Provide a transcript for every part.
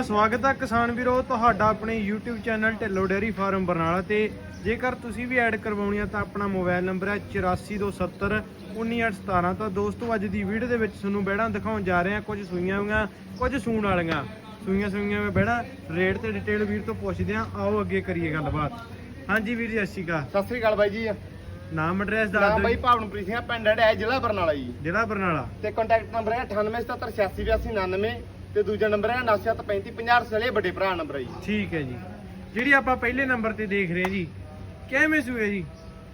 ਤਾਂ ਸਵਾਗਤ ਹੈ ਕਿਸਾਨ ਵੀਰੋ ਤੁਹਾਡਾ ਆਪਣੇ YouTube channel Dhillon dairy farm Barnala ਤੇ। ਜੇਕਰ ਤੁਸੀਂ ਵੀ ਐਡ ਕਰਵਾਉਣੀ ਆ ਤਾਂ ਆਪਣਾ ਮੋਬਾਈਲ ਨੰਬਰ ਹੈ 8427 19817 ਤਾਂ ਦੋਸਤੋ ਅੱਜ ਦੀ ਵੀਡੀਓ ਦੇ ਵਿੱਚ ਤੁਹਾਨੂੰ ਬੈੜਾਂ ਦਿਖਾਉਣ ਜਾ ਰਹੇ ਹਾਂ ਕੁਝ ਸੂਈਆਂ ਹੋਈਆਂ ਕੁਝ ਸੂਣ ਵਾਲੀਆਂ। ਸੂਈਆਂ ਸੂਈਆਂ ਵਿੱਚ ਬੈੜਾ ਰੇਟ ਤੇ ਡਿਟੇਲ ਵੀਰ ਤੋਂ ਪੁੱਛਦੇ ਹਾਂ ਆਓ ਅੱਗੇ ਕਰੀਏ ਗੱਲਬਾਤ। ਹਾਂਜੀ ਵੀਰ ਜੀ ਸਤਿ ਸ਼੍ਰੀ ਅਕਾਲ। ਸਤਿ ਸ੍ਰੀ ਅਕਾਲ ਬਾਈ ਜੀ। ਨਾਮ ਐਡਰੈਸ ਦੱਸ ਨਾਮ ਦਿਓ ਬਾਈ। ਭਾਵਨਪ੍ਰੀਤ ਸਿੰਘ ਪਿੰਡ ਹੈ ਜ਼ਿਲ੍ਹਾ ਬਰਨਾਲਾ ਜੀ। ਜ਼ਿਲ੍ਹਾ ਬਰਨਾਲਾ। ਤੇ ਕੰਟੈਕਟ ਨੰਬਰ ਹੈ 9877868299 ਤੇ ਦੂਜਾ ਨੰਬਰ ਹੈ 973550 ਸਲੇ ਵੱਡੇ ਭਰਾ ਨੰਬਰ ਹੈ ਜੀ। ਠੀਕ ਹੈ ਜੀ। ਜਿਹੜੀ ਆਪਾਂ ਪਹਿਲੇ ਨੰਬਰ ਤੇ ਦੇਖ ਰਹੇ ਜੀ ਕਿਵੇਂ ਸੂਏ ਜੀ?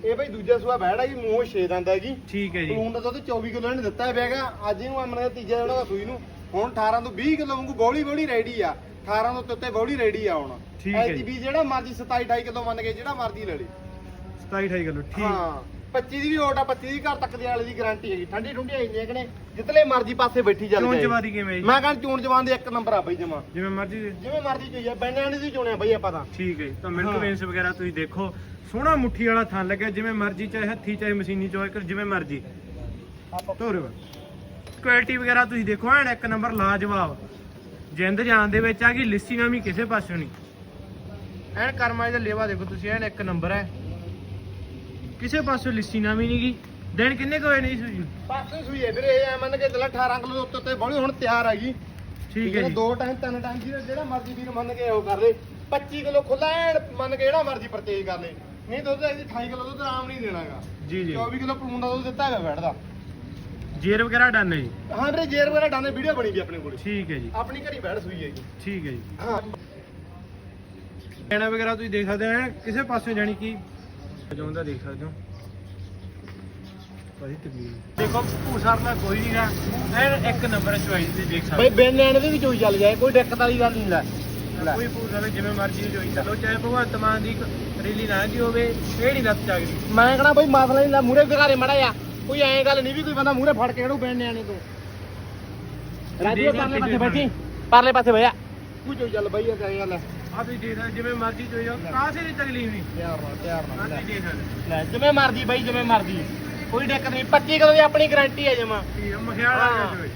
ਇਹ ਬਾਈ ਦੂਜਾ ਸੂਆ ਬੈੜਾ ਜੀ ਮੂੰਹ ਛੇ ਦੰਦ ਹੈ ਜੀ। ਠੀਕ ਹੈ ਜੀ। ਪਲੂਨ ਦਾ ਦੁੱਧ 24 ਕਿਲੋ ਨੇ ਦਿੱਤਾ ਹੈਗਾ। ਅੱਜ ਇਹਨੂੰ ਅਮਨ ਦਾ ਤੀਜਾ ਜਿਹੜਾ ਸੂਈ ਨੂੰ। ਹੁਣ 18 ਤੋਂ 20 ਕਿਲੋ ਵਾਂਗੂ ਬੌਲੀ ਬੌਲੀ ਰੈਡੀ ਆ। 18 ਤੋਂ ਉੱਤੇ ਬੌਲੀ ਰੈਡੀ ਆ ਹੁਣ। ਠੀਕ ਹੈ ਜੀ। ਵੀ ਜਿਹੜਾ ਮਰਜ਼ੀ 27 28 ਕਿਲੋ ਮੰਨ ਕੇ ਜਿਹੜਾ ਮਰਜ਼ੀ ਲੈ ਲੇ। 27 28 ਕਿਲੋ ਠੀਕ। ਹਾਂ। 25 ਦੀ ਵੀ ਓਟ ਆ 25 ਦੀ ਘਰ ਤੱਕ ਦੀ ਵਾਲੇ ਦੀ ਗਾਰੰਟੀ ਹੈਗੀ। ਠੰਡੀ ਠੁੰਡੀ ਕਿ ਨੇ ਜਿੱਤਲੇ ਮਰਜ਼ੀ ਪਾਸੇ ਬੈਠੀ ਚੱਲ ਚੋਣ ਚਵਾਦੀ ਕਿਵੇਂ? ਜੀ ਮੈਂ ਕਹਿੰਦਾ ਚੂਣ ਜਵਾਨ ਦੇ ਇੱਕ ਨੰਬਰ ਆ ਬਈ ਜਮਾ। ਜਿਵੇਂ ਮਰਜ਼ੀ ਦੇ- ਜਿਵੇਂ ਮਰਜ਼ੀ ਚੋਈ ਆ ਬੈਣਿਆਂ ਦੀ ਚੋਣਿਆ ਬਈ ਆਪਾਂ ਤਾਂ। ਠੀਕ ਹੈ ਜੀ। ਤਾਂ ਮਿਲਕ ਹਾਂ। ਵੇਨਸ ਵਗੈਰਾ ਤੁਸੀਂ ਦੇਖੋ। ਸੋਹਣਾ ਮੁੱਠੀ ਵਾਲਾ ਥਣ ਲੱਗਿਆ ਜਿਵੇਂ ਮਰਜ਼ੀ ਚਾਹੇ ਹੱਥੀ ਚਾਹੇ ਮਸ਼ੀਨੀ ਚੋਏ ਕਰ ਜਿਵੇਂ ਮਰਜ਼ੀ। ਧੋਰੇ ਕੁਆਲਿਟੀ ਵਗੈਰਾ ਤੁਸੀਂ ਦੇਖੋ ਐਨ ਇੱਕ ਨੰਬਰ ਲਾਜਵਾਬ। ਜਿੰਦ ਜਾਨ ਦੇ ਵਿੱਚ ਆ ਗਈ ਲਿੱਸੀ ਨਾਮੀ ਕਿਸੇ ਪਾਸਿਓਂ ਨਹੀਂ। ਐਨ ਕਰਮਾ ਦਾ ਲੇਵਾ ਦੇਖੋ ਤੁਸੀਂ ਐਨ ਇੱਕ ਨੰਬਰ ਹੈ। ਕਿਸੇ ਪਾਸਿਓਂ ਲਿੱਸੀ ਨਾਮੀ ਨਹੀਂ ਗਈ ਦਿਨ ਕਿੰਨੇ ਕੁ ਹੋਏ ਨਹੀਂ ਨੂੰ? ਪਾਸੇ ਸੂਈ ਹੈ ਵੀਰੇ ਇਹ ਮੰਨ ਕੇ ਚੱਲਾ 18 ਕਿਲੋ ਦੇ ਉੱਤੇ ਉੱਤੇ ਬੋਲੀ ਹੁਣ ਤਿਆਰ ਹੈਗੀ ਠੀਕ ਹੈ ਜੀ। ਦੋ ਟਾਈਮ ਤਿੰਨ ਟਾਈਮ ਜਿਹੜਾ ਜਿਹੜਾ ਮਰਜ਼ੀ ਵੀਰ ਮੰਨ ਕੇ ਉਹ ਕਰ ਲੇ। 25 ਕਿਲੋ ਖੁੱਲਾ ਐਨ ਮੰਨ ਕੇ ਜਿਹੜਾ ਮਰਜ਼ੀ ਪਰਚੇਜ ਕਰ ਲੇ। ਨਹੀਂ ਦੁੱਧ ਇਹਦੀ 28 ਕਿਲੋ ਦੁੱਧ ਆਮ ਨਹੀਂ ਦੇਣਾਗਾ। ਜੀ ਜੀ। 24 ਕਿਲੋ ਪਲੂਨ ਦਾ ਦੁੱਧ ਦਿੱਤਾ ਹੈਗਾ ਬੈਠਦਾ ਜੇਰ ਵਗੈਰਾ ਡਨ ਹੈ ਜੀ? ਹਾਂ ਵੀਰੇ ਜੇਰ ਵਗੈਰਾ ਡਾਨੇ ਵੀਡੀਓ ਬਣੀ ਵੀ ਆਪਣੇ ਕੋਲ। ਠੀਕ ਹੈ ਜੀ। ਆਪਣੀ ਘਰੀ ਬੈਠ ਸੂਈ ਹੈਗੀ ਠੀਕ ਹੈ ਜੀ। ਹਾਂ। ਐਣਾ ਵਗੈਰਾ ਤੁਸੀਂ ਦੇਖ ਸਕਦੇ ਹੋ ਕਿਸੇ ਪਾਸੇ ਜਾਣੀ ਕਿ ਚਾਹੁੰਦਾ ਦੇਖ ਸਕਦੇ ਹੋ। ਭਾਜੀ ਤਕਲੀਫ ਦੇਖੋ ਭੂਸਰ ਦਾ ਕੋਈ ਨਹੀਂ ਗਾ। ਐਨ ਇੱਕ ਨੰਬਰ ਚੁਆਈ ਤੇ ਦੇਖ ਸਕਦੇ ਬਈ ਬਿਨ ਲੈਣ ਦੇ ਵੀ ਚੋਈ ਚੱਲ ਜਾਏ ਕੋਈ ਦਿੱਕਤ ਵਾਲੀ ਗੱਲ ਨਹੀਂ ਲੈ। ਕੋਈ ਭੂਸਰ ਜਿਵੇਂ ਮਰਜ਼ੀ ਚੋਈ ਚਲੋ ਚਾਹੇ ਭਗਵੰਤ ਮਾਨ ਦੀ ਰੈਲੀ ਨਾ ਦੀ ਹੋਵੇ ਨਹੀਂ ਲੱਤ ਚੱਕਦੀ ਮੈਂ ਕਹਣਾ ਬਈ ਮਾਸਲਾ ਨਹੀਂ ਲੈ ਮੂਰੇ ਵਿਗਾਰੇ ਮੜਾ ਆ ਕੋਈ ਐਂ ਗੱਲ ਨਹੀਂ ਵੀ ਕੋਈ ਬੰਦਾ ਮੂਰੇ ਫੜ ਕੇ ਇਹਨੂੰ ਬੈਣ ਨਿਆਣੇ ਤੋਂ। ਰਾਜੂ ਪਰਲੇ ਪਾਸੇ ਬੈਠੀ ਪਰਲੇ ਪਾਸੇ ਭਈਆ ਕੋਈ ਚੋਈ ਚੱਲ ਬਈ ਇਹ ਕਹੇ ਗੱਲ ਆ ਤੁਸੀਂ ਦੇਖ ਸਕਦੇ ਜਿਵੇਂ ਮਰਜ਼ੀ ਚੋਈ ਜਾਓ ਕਾਸੇ ਦੀ ਤਕਲੀਫ ਨਹੀਂ। ਤਿਆਰ ਨਾਲ ਤਿਆਰ ਆ ਤੁਸੀਂ ਦੇਖ ਸਕਦੇ ਲੈ ਜਿਵੇਂ ਮਰਜ਼ੀ ਬਈ ਜਿਵੇਂ ਮਰਜ਼ੀ। ਕੋਈ ਦਿੱਕਤ ਨਹੀਂ। 25 ਕਿਲੋ ਦੀ ਆਪਣੀ ਗਾਰੰਟੀ ਹੈ ਜਮਾ? ਠੀਕ ਹੈ ਮਖਿਆਲ ਆ ਗਿਆ ਚੋਈ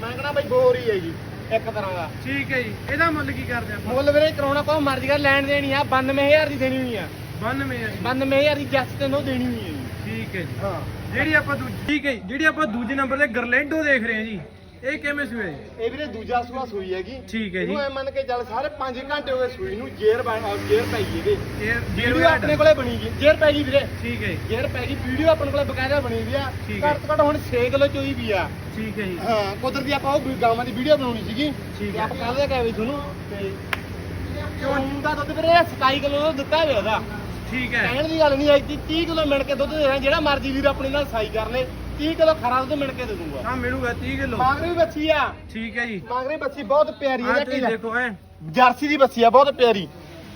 ਮੈਂ ਕਹਣਾ ਬਈ ਬੋਰ ਹੀ ਹੈ ਜੀ ਇੱਕ ਤਰ੍ਹਾਂ ਦਾ। ਠੀਕ ਹੈ ਜੀ। ਇਹਦਾ ਮੁੱਲ ਕੀ ਕਰਦੇ ਆਪਾਂ? ਮੁੱਲ ਵੀਰੇ ਕਰਾਉਣਾ ਕੋਈ ਮਰਜ਼ੀ ਕਰ ਲੈਣ ਦੇਣੀ ਆ। 92000 ਦੀ ਦੇਣੀ ਹੋਈ ਆ। 92 ਹੈ ਜੀ 92000 ਦੀ ਜਸਟ ਤੈਨੂੰ ਦੇਣੀ ਹੋਈ ਹੈ ਜੀ। ਠੀਕ ਹੈ ਜੀ। ਹਾਂ। ਜਿਹੜੀ ਆਪਾਂ ਦੂਜੀ ਠੀਕ ਹੈ ਜੀ, ਜਿਹੜੀ ਆਪਾਂ ਦੂਜੇ ਨੰਬਰ ਤੇ ਗਰਲੈਂਡੋ ਦੇਖ ਰਹੇ ਹਾਂ ਜੀ। ਇਹ ਕਿਵੇਂ ਸੂਏ ਜੀ? ਇਹ ਵੀਰੇ ਦੂਜਾ ਸੂਆ ਸੂਈ ਹੈਗੀ। ਠੀਕ ਹੈ ਜੀ। ਐ ਮੰਨ ਕੇ ਚੱਲ ਸਾਰੇ 5 ਘੰਟੇ ਹੋ ਗਏ ਸੂਈ ਨੂੰ ਜੇਰ ਬਣ ਜੇਰ ਪੈ ਗਈ ਇਹਦੇ। ਇਹ ਵੀਡੀਓ ਆਪਣੇ ਕੋਲੇ ਬਣੀ ਗਈ ਜੇਰ ਪੈ ਗਈ ਵੀਰੇ। ਠੀਕ ਹੈ ਜੀ। ਜੇਰ ਪੈ ਗਈ। ਵੀਡੀਓ ਆਪਣੇ ਕੋਲੇ ਬਕਾਇਦਾ ਬਣੀ ਵੀ ਆ। ਠੀਕ ਹੈ। ਘੱਟ ਤੋਂ ਘੱਟ ਹੁਣ 6 ਕਿਲੋ ਚੋਈ ਵੀ ਆ। ਠੀਕ ਹੈ ਜੀ। ਹਾਂ ਕੁਦਰਤੀ ਆਪਾਂ ਉਹ ਗਾਵਾਂ ਦੀ ਵੀਡੀਓ ਬਣਾਉਣੀ ਸੀਗੀ। ਠੀਕ ਤੇ ਹੈ। ਆਪਾਂ ਕੱਲ ਦੇ ਕਹੇ ਵੀ ਤੁਹਾਨੂੰ ਤੇ ਚੋਣ ਦਾ ਦੁੱਧ ਵੀਰੇ 27 ਕਿਲੋ ਦਾ ਦਿੱਤਾ ਹੋਇਆ ਉਹਦਾ। ਠੀਕ ਹੈ। ਕਹਿਣ ਦੀ ਗੱਲ ਨਹੀਂ ਹੈ ਕਿ 30 ਕਿਲੋ ਮਿਣ ਕੇ ਦੁੱਧ ਦੇ ਦੇਣਾ ਜਿਹੜਾ ਮਰਜ਼ੀ ਵੀਰ ਆਪਣੇ ਨਾਲ ਸਾਈ ਕਰ ਲੇ। 30 ਕਿਲੋ ਖਰਾ ਦੁੱਧ ਮਿਣ ਕੇ ਦੇ ਦੂੰਗਾ। ਹਾਂ ਮਿਲੂਗਾ 30 ਕਿਲੋ। ਮਾਂਗਰੀ ਬੱਚੀ ਆ। ਠੀਕ ਹੈ ਜੀ। ਮਾਂਗਰੀ ਬੱਚੀ ਬਹੁਤ ਪਿਆਰੀ ਆ ਤੁਸੀਂ ਕਿ ਦੇਖੋ ਐ ਜਰਸੀ ਦੀ ਬੱਚੀ ਆ ਬਹੁਤ ਪਿਆਰੀ।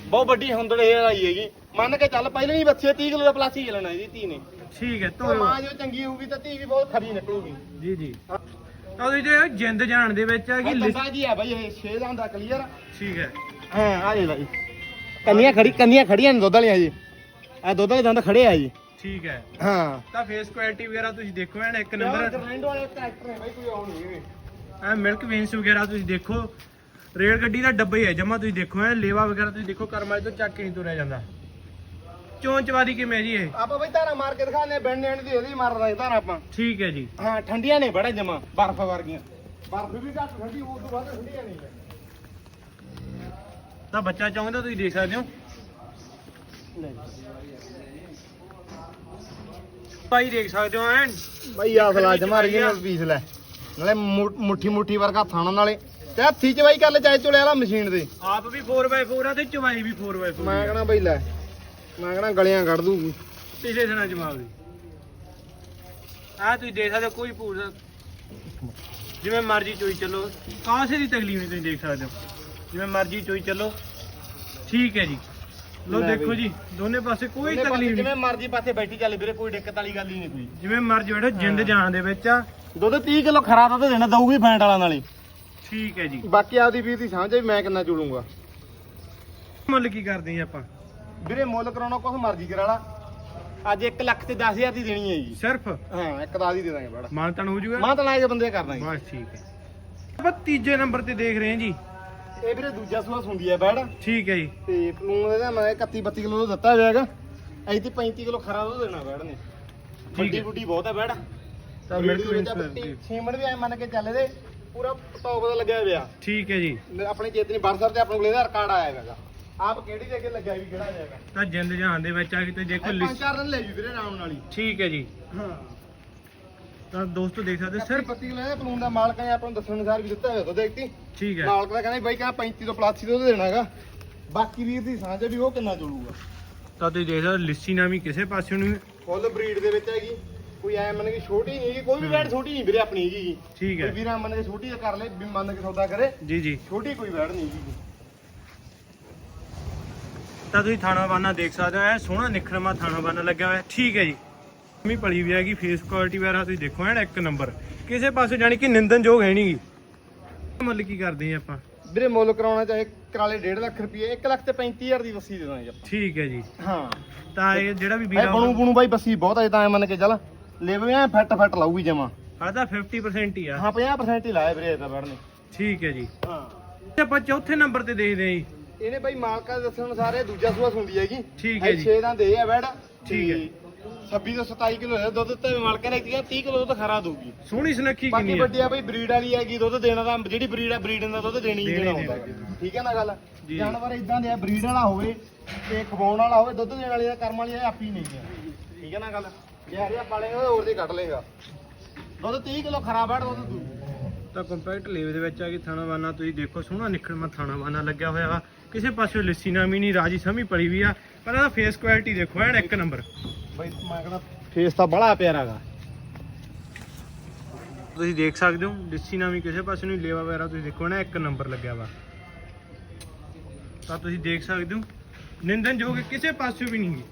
ਬਹੁਤ ਵੱਡੀ ਹੁੰਦੜ ਇਹ ਆਈ ਹੈਗੀ। ਮੰਨ ਕੇ ਚੱਲ ਪਹਿਲਾਂ ਹੀ ਬੱਚੀ ਆ, 30 ਕਿਲੋ ਦਾ ਪਲਾਸ ਹੀ ਚੱਲਣਾ ਇਹਦੀ ਧੀ ਨੇ। ਠੀਕ ਹੈ ਤੇ ਮਾਂ ਜੋ ਚੰਗੀ ਹੋਊਗੀ ਤਾਂ ਧੀ ਵੀ ਬਹੁਤ ਖਰੀ ਨਿਕਲੂਗੀ। ਜੀ ਜੀ। ਤਾਂ ਉਹਦੀ ਜੇ ਜਿੰਦ ਜਾਣ ਦੇ ਵਿੱਚ ਹੈਗੀ ਲਿਸ- ਦੰਦਾ ਜੀ ਆ ਬਈ ਇਹ 6 ਦਾ ਹੁੰਦਾ ਕਲੀਅਰ। ਠੀਕ ਹੈ। ਹਾਂ ਆ ਜੇ ਲਈ ਕੰਨੀਆਂ ਖੜੀ ਕੰਨੀਆਂ ਖੜੀਆਂ ਨੇ ਦੁੱਧ ਵਾਲੀਆਂ ਜੀ। ਆ ਦੁੱਧ ਵਾਲੇ ਦੰਦ ਖੜੇ ਆ ਜੀ। ਠੀਕ ਹੈ। ਹਾਂ। ਤਾਂ ਫੇਸ ਕੁਆਲਿਟੀ ਵਗੈਰਾ ਤੁਸੀਂ ਦੇਖੋ ਐਨ ਇੱਕ ਨੰਬਰ ਗਰਲੈਂਡ ਵਾਲੇ ਟਰੈਕਟਰ ਨੇ ਬਈ ਕੋਈ ਆਉਣ ਨਹੀਂ ਐ ਮਿਲਕ ਵੇਨਸ ਵਗੈਰਾ ਤੁਸੀਂ ਦੇਖੋ। ਰੇਲ ਗੱਡੀ ਦਾ ਡੱਬਾ ਹੀ ਹੈ ਜਮਾ ਤੁਸੀਂ ਦੇਖੋ ਐ ਲੇਵਾ ਵਗੈਰਾ ਤੁਸੀਂ ਦੇਖੋ ਕਰਮਾਜ ਤੋਂ ਚੱਕ ਕੇ ਨਹੀਂ ਤੁਰਿਆ ਜਾਂਦਾ। ਚੋਂ ਚਵਾਦੀ ਕਿਵੇਂ ਹੈ ਜੀ ਇਹ? ਆਪਾਂ ਬਈ ਧਾਰਾ ਮਾਰ ਕੇ ਦਿਖਾਣੇ ਬਿੰਨ ਨੈਣ ਦੀ ਇਹਦੀ ਮਾਰ ਰਹੇ ਧਾਰਾ ਆਪਾਂ। ਠੀਕ ਹੈ ਜੀ। ਹਾਂ ਠੰਡੀਆਂ ਨੇ ਬੜਾ ਜਮਾ ਬਰਫ਼ ਵਰਗੀਆਂ। ਬਰਫ਼ ਵੀ ਘੱਟ ਠੰਡੀ ਉਸ ਤੋਂ ਬਾਅਦ ਠੰਡੀਆਂ ਨਹੀਂ ਤਾਂ ਬੱਚਾ ਚਾਹੁੰਦਾ ਤੁਸੀਂ ਦੇਖ ਸਕਦੇ ਹੋ? ਭਾਈ ਦੇਖ ਸਕਦੇ ਹੋ ਐਨ। ਬਈ ਆਸਲਾ ਜਮਾ ਰਹੀ ਨੇ ਪੀਸ ਲੈ। ਨਾਲੇ ਮੁ- ਮੁੱਠੀ ਮੁੱਠੀ ਵਰਗਾ ਥਾਣਾ ਨਾਲੇ। ਤੇ ਹੱਥੀ ਚ ਬਾਈ ਕਰ ਲੈ ਚਾਹੇ ਚੁਲੇ ਵਾਲਾ ਮਸ਼ੀਨ ਦੇ। ਆਪ ਵੀ 4x4 ਆ ਤੇ ਚਵਾਈ ਵੀ 4x4 ਮੈਂ ਕਹਣਾ ਬਈ ਲੈ। ਮੈਂ ਕਹਣਾ ਗਲੀਆਂ ਕੱਢ ਦੂਗੀ। ਪਿਛਲੇ ਦਿਨਾਂ ਜਮਾਲ ਦੀ ਆ ਤੁਸੀਂ ਦੇਖ ਸਕਦੇ ਹੋ ਕੋਈ ਪੂਰ ਜਿਵੇਂ ਮਰਜ਼ੀ ਚੋਈ ਚੱਲੋ। ਕਾਸੇ ਦੀ ਤਕਲੀਫ ਨਹੀਂ ਤੁਸੀਂ ਦੇਖ ਸਕਦੇ ਹੋ। ਜਿਵੇਂ ਮਰਜ਼ੀ ਚੋਈ ਚੱਲੋ। ਠੀਕ ਹੈ ਜੀ। ਲੋ ਦੇਖੋ। ਜੀ ਦੋਨੇ ਪਾਸੇ ਕੋਈ ਪਾਸੇ ਤਕਲੀਫ ਜਿਵੇਂ ਨਹੀਂ। ਮਰਜ਼ੀ ਪਾਸੇ ਬੈਠੀ ਚੱਲ ਵੀਰੇ ਕੋਈ ਦਿੱਕਤ ਵਾਲੀ ਗੱਲ ਹੀ ਨਹੀਂ ਕੋਈ। ਜਿਵੇਂ ਮਰਜ਼ੀ ਬੈਠੋ ਜਿੰਦ ਜਾਨ ਦੇ ਵਿੱਚ ਆ। ਦੁੱਧ 30 ਕਿਲੋ ਖਰਾ ਦੁੱਧ ਦੇਣਾ ਦਊਗੀ ਫੈਂਟ ਵਾਲਾ ਨਾਲੇ ਠੀਕ ਹੈ ਜੀ। ਬਾਕੀ ਆਪਦੀ ਵੀਰ ਦੀ ਸਮਝ ਵੀ ਮੈਂ ਕਿੰਨਾ ਚੁਲੂੰਗਾ ਮੁੱਲ ਕੀ ਕਰਦੇ ਜੀ ਆਪਾਂ? ਵੀਰੇ ਮੁੱਲ ਕਰਾਉਣਾ ਕੁਛ ਮਰਜ਼ੀ ਕਰਾ ਲਾ। ਅੱਜ 1 ਲੱਖ ਤੇ 10000 ਦੀ ਦੇਣੀ ਹੈ ਜੀ। ਸਿਰਫ? ਹਾਂ ਇੱਕ ਦਾ ਦੀ ਦੇ ਦਾਂਗੇ ਬੜਾ। ਮਾਨਤਨ ਹੋ ਜੂਗਾ? ਮਾਂ ਤਾਂ ਲਾਏ ਬੰਦੇ ਕਰ ਦਾਂਗੇ ਬਸ ਠੀਕ ਹੈ। ਆਪਾਂ ਤੀਜੇ ਨੰਬਰ ਤੇ ਦੇਖ ਰਹੇ ਹਾਂ ਜੀ। ਇਹ ਵੀਰੇ ਦੂਜਾ ਸੂਆ ਸੁੰਦੀ ਹੈ ਬੈੜ। ਠੀਕ ਹੈ ਜੀ। ਤੇ ਪਲੂਣ ਇਹਦਾ ਮੈਂ 31 32 ਕਿਲੋ ਦਾ ਦਿੱਤਾ ਹੈਗਾ ਐਂ ਤੇ 35 ਕਿਲੋ ਖਰਾ ਦੁੱਧ ਦੇਣਾ ਬੈੜ ਨੇ। ਵੱਡੀ। ਗੁੱਡੀ ਬਹੁਤ ਹੈ ਬੈੜ। ਤਾਂ ਪ੍ਰਿੰਸ ਬੱਟੀ, ਸੀਮਨ ਵੀ ਐ ਮੰਨ ਕੇ ਚੱਲੇ ਦੇ ਪੂਰਾ ਟੌਪ ਦਾ ਲੱਗਿਆ ਹੋਇਆ ਠੀਕ ਹੈ ਜੀ। ਆਪਣੇ ਚੇਤਨੀ WhatsApp ਤੇ ਆਪਣੇ ਕੋਲ ਇਹਦਾ ਰਿਕਾਰਡ ਆਇਆ ਹੈਗਾ। ਆਪ ਕਿਹੜੀ ਅੱਗੇ ਲੱਗਿਆ ਵੀ ਕਿਹੜਾ ਹੈਗਾ। ਤਾਂ ਜਿੰਦ ਜਹਾਨ ਦੇ ਵਿੱਚ ਆ ਕੇ ਤੇ ਦੇਖੋ ਇਹ ਪੰਜ ਚਾਰ ਦਿਨ ਲੈ ਜੂ ਵੀਰੇ ਆਰਾਮ ਨਾਲ ਹੀ। ਠੀਕ ਹੈ ਜੀ। ਹਾਂ। ਤਾਂ ਦੋਸਤੋ ਦੇਖ ਸਕਦੇ ਹੋ, ਸਿਰ ਸਿਰਫ 32 ਕਿਲੋ ਇਹ ਪਲੂਣ ਦਾ ਮਾਲਕ ਨੇ ਆਪਾਂ ਨੂੰ ਦੱਸਣ ਅਨੁਸਾਰ ਵੀ ਦਿੱਤਾ ਹੋਇਆ ਦੇਖਤੀ ਠੀਕ ਹੈ। ਮਾਲਕ ਦਾ ਕਹਿੰਦਾ ਬਈ ਕਹਿੰਦਾ 35 ਤੋਂ ਪਲਾਸੀ ਦੁੱਧ ਦੇਣਾ ਹੈਗਾ। ਬਾਕੀ ਵੀਰ ਦੀ ਸਾਂਝ ਵੀ ਉਹ ਕਿੰਨਾ ਜੋੜੂਗਾ ਤਾਂ ਤੁਸੀਂ ਦੇਖ ਸਕਦੇ ਹੋ, ਲਿੱਸੀ ਨਾ ਵੀ ਕਿਸੇ ਪਾਸੇ ਨੂੰ ਫੁੱਲ ਬਰੀਡ ਦੇ ਵਿੱਚ ਹੈਗੀ। ਕੋਈ ਐ ਮੰਨ ਕੇ ਛੋਟੀ ਨਹੀਂ ਹੈਗੀ ਕੋਈ ਵੀ ਵੈੜ ਛੋਟੀ ਨਹੀਂ ਵੀਰੇ ਆਪਣੀ ਹੈਗੀ ਠੀਕ ਕੋਈ ਹੈ ਵੀਰਾਂ ਮੰਨ ਕੇ ਛੋਟੀ ਕਰ ਲੈ ਵੀ ਮੰਨ ਕੇ ਸੌਦਾ ਕਰੇ। ਜੀ ਜੀ। ਛੋਟੀ ਕੋਈ ਵੈੜ ਨਹੀਂ ਹੈਗੀ ਤਾਂ ਤੁਸੀਂ ਥਾਣਾ ਬਾਨਾ ਦੇਖ ਸਕਦੇ ਹੋ ਸੋਹਣਾ ਨਿਖਰਮਾ ਥਾਣਾ ਬਾਨਾ ਲੱਗਿਆ ਹੋਇਆ। ਹੈ। ਠੀਕ ਹੈ ਜੀ। ਮੀ ਪਲੀ ਵੀ ਹੈਗੀ ਫੇਸ ਕੁਆਲਿਟੀ ਵਗੈਰਾ ਤੁਸੀਂ ਦੇਖੋ ਐਨ ਇੱਕ ਨੰਬਰ ਕਿਸੇ ਪਾਸੇ ਜਾਣੀ ਕਿ ਨਿੰਦਨਯੋਗ ਹੈ ਨਹੀਂਗੀ ਮੁੱਲ ਕੀ ਕਰਦੇ ਆ ਆਪਾਂ? ਵੀਰੇ ਮੁੱਲ ਕਰਾਉਣਾ ਚਾਹੇ ਕਰਾਲੇ 1.5 ਲੱਖ ਰੁਪਏ 1 ਲੱਖ ਤੇ 35000 ਦੀ ਬੱਸੀ ਦੇ ਦਾਂਗੇ ਆਪਾਂ। ਠੀਕ ਹੈ ਜੀ। ਹਾਂ। ਤਾਂ ਇਹ ਜਿਹੜਾ ਵੀ ਵੀਰਾ ਬਣੂ ਬਣੂ ਬਾਈ ਬੱਸੀ ਬਹੁਤ ਹੈ ਤਾਂ ਐ ਮੰਨ ਕੇ ਚੱਲ ਲੇਵੇ ਐ ਫੱਟ ਫੱਟ ਲਾਊਗੀ ਜਮਾ। ਆ ਤਾਂ 50% ਹੀ ਆ। ਹਾਂ 50% ਹੀ ਲਾਇਆ ਵੀਰੇ ਇਹਦਾ ਵੜਨੇ। ਠੀਕ ਹੈ ਜੀ। ਹਾਂ। ਤੇ ਆਪਾਂ ਚੌਥੇ ਨੰਬਰ ਤੇ ਦੇਖਦੇ ਹਾਂ ਜੀ। ਇਹਨੇ ਬਾਈ ਮਾਲਕਾ ਦੇ ਦੱਸਣ ਅਨੁਸਾਰ ਇਹ ਦੂਜਾ ਸੂਆ ਸੁੰਦੀ ਹੈਗੀ। ਠੀਕ ਹੈ ਜੀ। 6 ਦਾ ਦੇ ਆ ਵੜ ਠੀਕ ਹੈ। 26 ਤੋਂ 27 ਕਿਲੋ ਦਾ ਦੁੱਧ ਤੇ ਮਾਲਕਾ ਨੇ ਕਿਹਾ 30 ਕਿਲੋ ਦੁੱਧ ਖਰਾ ਦਊਗੀ ਸੋਹਣੀ ਸੁਨੱਖੀ ਬਾਕੀ ਕਿੰਨੀ ਆ ਵੱਡੀ ਆ ਬਈ ਬਰੀਡ ਵਾਲੀ ਹੈਗੀ ਦੁੱਧ ਦੇਣਾ ਤਾਂ ਜਿਹੜੀ ਬਰੀਡ ਆ ਬਰੀਡ ਦਾ ਦੁੱਧ ਦੇਣੀ ਹੀ ਦੇਣੀ। ਹੁੰਦਾ। ਠੀਕ ਹੈ ਨਾ ਗੱਲ। ਜਾਨਵਰ ਇਦਾਂ ਦੇ ਆ ਬਰੀਡ ਵਾਲਾ ਹੋਵੇ ਤੇ ਖਵਾਉਣ ਵਾਲਾ ਹੋਵੇ ਦੁੱਧ ਦੇਣ ਵਾਲੀ ਦਾ ਕਰਮ ਵਾਲੀ ਆਪੀ ਨਹੀਂ ਹੈ। ਠੀਕ ਹੈ ਨਾ ਗੱਲ? ਜੇ ਹਰਿਆ ਪਾਲੇਗਾ ਹੋਰ ਦੀ ਕੱਢ ਲੇਗਾ ਦੁੱਧ 30 ਕਿਲੋ ਖਰਾ ਬੈਠ ਦੁੱਧ ਦੂ ਤਾਂ ਕੰਪੈਕਟ ਲੇਵੇ ਦੇ ਵਿੱਚ ਆ ਕੇ ਥਾਣਾ ਬਾਨਾ ਤੁਸੀਂ ਦੇਖੋ ਸੋਹਣਾ ਨਿਖਰਮਾ ਥਾਣਾ ਬਾਨਾ ਲੱਗਿਆ ਹੋਇਆ ਵਾ। ਕਿਸੇ ਪਾਸੇ ਲਿੱਸੀ ਨਾਮੀ ਨਹੀਂ ਰਾਜੀ ਸਮੀ ਪੜੀ ਵੀ ਆ। ਪਰ ਇਹਦਾ ਫੇਸ ਕੁਆਲਿਟੀ ਦੇਖੋ ਐਨ ਇੱਕ ਨੰਬਰ ਬਈ ਮੈਂ ਕਹਿੰਦਾ ਫੇਸ ਤਾਂ ਬੜਾ ਪਿਆਰਾ ਹੈਗਾ। ਤੁਸੀਂ ਦੇਖ ਸਕਦੇ ਹੋ ਲਿੱਸੀ ਨਾਮੀ ਕਿਸੇ ਪਾਸੇ ਨੂੰ ਲੇਵਾ ਵਗੈਰਾ ਤੁਸੀਂ ਦੇਖੋ ਨਾ ਇੱਕ ਨੰਬਰ ਲੱਗਿਆ ਵਾ। ਤਾਂ ਤੁਸੀਂ ਦੇਖ ਸਕਦੇ ਹੋ ਨਿੰਦਨ ਜੋ ਕਿ ਕਿਸੇ ਪਾਸੇ ਵੀ ਨਹੀਂ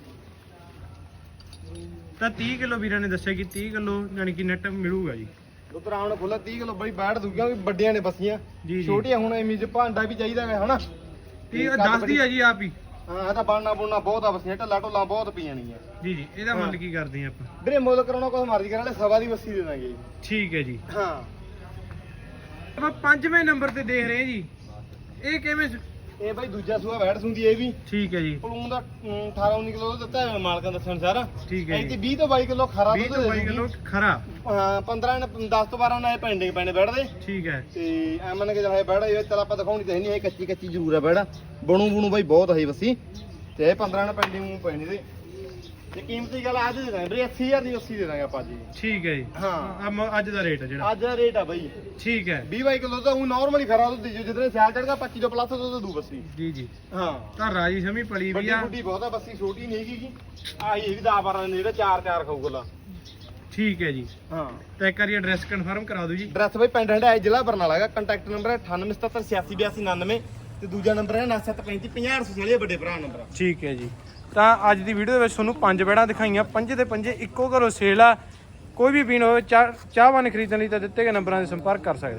ਤਾਂ 30 ਕਿਲੋ ਵੀਰਾਂ ਨੇ ਦੱਸਿਆ ਕਿ 30 ਕਿਲੋ ਯਾਨੀ ਕਿ ਨੈਟ ਮਿਲੂਗਾ ਜੀ। ਰਾਮ ਨੂੰ ਖੁੱਲਾ 30 ਕਿਲੋ ਬਈ ਬੈਠ ਦੂਗਾ ਵੀ ਵੱਡੀਆਂ ਨੇ ਬੱਸੀਆਂ। ਜੀ ਜੀ। ਛੋਟੀਆਂ ਹੁਣ ਚ ਭਾਂਡਾ ਵੀ ਚਾਹੀਦਾ ਹੈ ਹਨਾ? ਇਹ ਦੱਸਦੀ ਆ ਜੀ ਆਪ ਹੀ। ਹਾਂ ਇਹ ਤਾਂ ਬਣਨਾ ਬੁਣਨਾ ਬਹੁਤ ਆ ਬੱਸੀਆਂ ਢੱਲਾ ਢੋਲਾ ਬਹੁਤ ਪਈਆਂ ਆ ਜੀ ਜੀ। ਇਹਦਾ ਮੁੱਲ ਕੀ ਕਰਦੇ ਆ ਆਪਾਂ? ਵੀਰੇ ਮੁੱਲ ਕਰਾਉਣਾ ਕੁਛ ਮਰਜ਼ੀ ਕਰਾ ਲੈ ਸਵਾ ਦੀ ਬੱਸੀ ਦੇ ਦਾਂਗੇ ਜੀ। ਠੀਕ ਹੈ ਜੀ। ਹਾਂ। ਆਪਾਂ ਪੰਜਵੇਂ ਨੰਬਰ ਤੇ ਦੇਖ ਰਹੇ ਜੀ। ਇਹ ਕਿਵੇਂ ਇਹ ਬਈ ਦੂਜਾ ਸੂਆ ਵੈੜ ਸੁੰਦੀ ਇਹ ਵੀ। ਠੀਕ ਹੈ ਜੀ। ਪਲੂਨ ਦਾ 18 19 ਕਿਲੋ ਦਿੱਤਾ ਹੈ ਮਾਲਕਾਂ ਦਾ ਦੱਸਣ ਸਾਰਾ ਠੀਕ ਹੈ ਇਹ ਜੀ। 20 ਤੋਂ 22 ਕਿਲੋ ਖਰਾ 20 ਦੁੱਧ ਤੋਂ ਦੇ 22 ਕਿਲੋ ਖਰਾ। ਹਾਂ 15 ਨੇ 10 ਤੋਂ 12 ਨੇ ਪੈਂਡਿੰਗ ਪੈਣੇ ਬੈਠਦੇ ਠੀਕ ਹੈ। ਤੇ ਐ ਮੰਨ ਕੇ ਜਿਹੜਾ ਬੈੜਾ ਇਹ ਚਲ ਆਪਾਂ ਦਿਖਾਉਣੀ ਤਾਂ ਨਹੀਂ ਇਹ ਕੱਚੀ ਕੱਚੀ ਜ਼ਰੂਰ ਹੈ ਬੈੜਾ ਬਣੂ ਬਣੂ ਬਾਈ ਬਹੁਤ ਹੈ ਬੱਸੀ। ਤੇ ਇਹ 15 ਨੇ ਪੈਂਡਿੰਗ ਪੈਣੀ ਦੇ। ਤੇ ਕੀਮਤੀ ਗੱਲ ਅੱਜ ਦੇ ਦਾਂਗੇ ਵੀਰੇ 80000 ਦੀ 80 ਦੇ ਦਾਂਗੇ ਆਪਾਂ ਜੀ। ਠੀਕ ਹੈ ਜੀ। ਹਾਂ। ਮ- ਅੱਜ ਦਾ ਰੇਟ ਹੈ ਜਿਹੜਾ। ਅੱਜ ਦਾ ਰੇਟ ਆ ਬਾਈ। ਠੀਕ ਹੈ। 20 22 ਕਿਲੋ ਤਾਂ ਉਹ ਨਾਰਮਲੀ ਖਰਾ ਦੁੱਧ ਦੀ ਜਿੱਦਨੇ ਸਿਆਲ ਚੜਗਾ 25 ਤੋਂ ਪਲੱਸ ਦੁੱਧ ਦੂ ਬੱਸੀ। ਜੀ ਜੀ। ਹਾਂ। ਤਾਂ ਰਾਜੀ ਸਮੀ ਪਲੀ ਵੀ ਵੱਡੀ ਆ ਬੁੱਢੀ ਬਹੁਤ ਆ ਬੱਸੀ ਛੋਟੀ ਨਹੀਂ ਹੈਗੀ ਆਹੀ ਇਹ ਵੀ 10 12 ਨੇ ਜਿਹੜਾ 4 4 ਖਾਊਗਾ ਠੀਕ ਹੈ ਜੀ। ਹਾਂ। ਤਾਂ ਇੱਕ ਵਾਰੀ ਐਡਰੈਸ ਕਨਫਰਮ ਕਰਾ ਦਿਓ ਜੀ। ਐਡਰੈਸ ਬਈ ਪਿੰਡ ਹੰਡਾ ਹੈ ਜ਼ਿਲ੍ਹਾ ਬਰਨਾਲਾ ਹੈਗਾ। ਕੰਟੈਕਟ ਨੰਬਰ ਹੈ 9877868299 ਤੇ ਦੂਜਾ ਨੰਬਰ ਹੈ 9735 ਵੱਡੇ ਭਰਾ ਨੰਬਰ ਠੀਕ ਹੈ ਜੀ। ਤਾਂ ਅੱਜ ਦੀ ਵੀਡੀਓ ਦੇ ਵਿੱਚ ਤੁਹਾਨੂੰ ਪੰਜ ਬੈੜਾਂ ਦਿਖਾਈਆਂ। ਪੰਜੇ ਦੇ ਪੰਜੇ ਇੱਕੋ ਘਰੋਂ ਸੇਲ ਆ। ਕੋਈ ਵੀ ਪੀਣ ਹੋਵੇ ਚਾਹ ਚਾਹਵਾਨ ਖਰੀਦਣ ਲਈ ਤਾਂ ਦਿੱਤੇ ਗਏ ਨੰਬਰਾਂ 'ਤੇ ਸੰਪਰਕ ਕਰ ਸਕਦੇ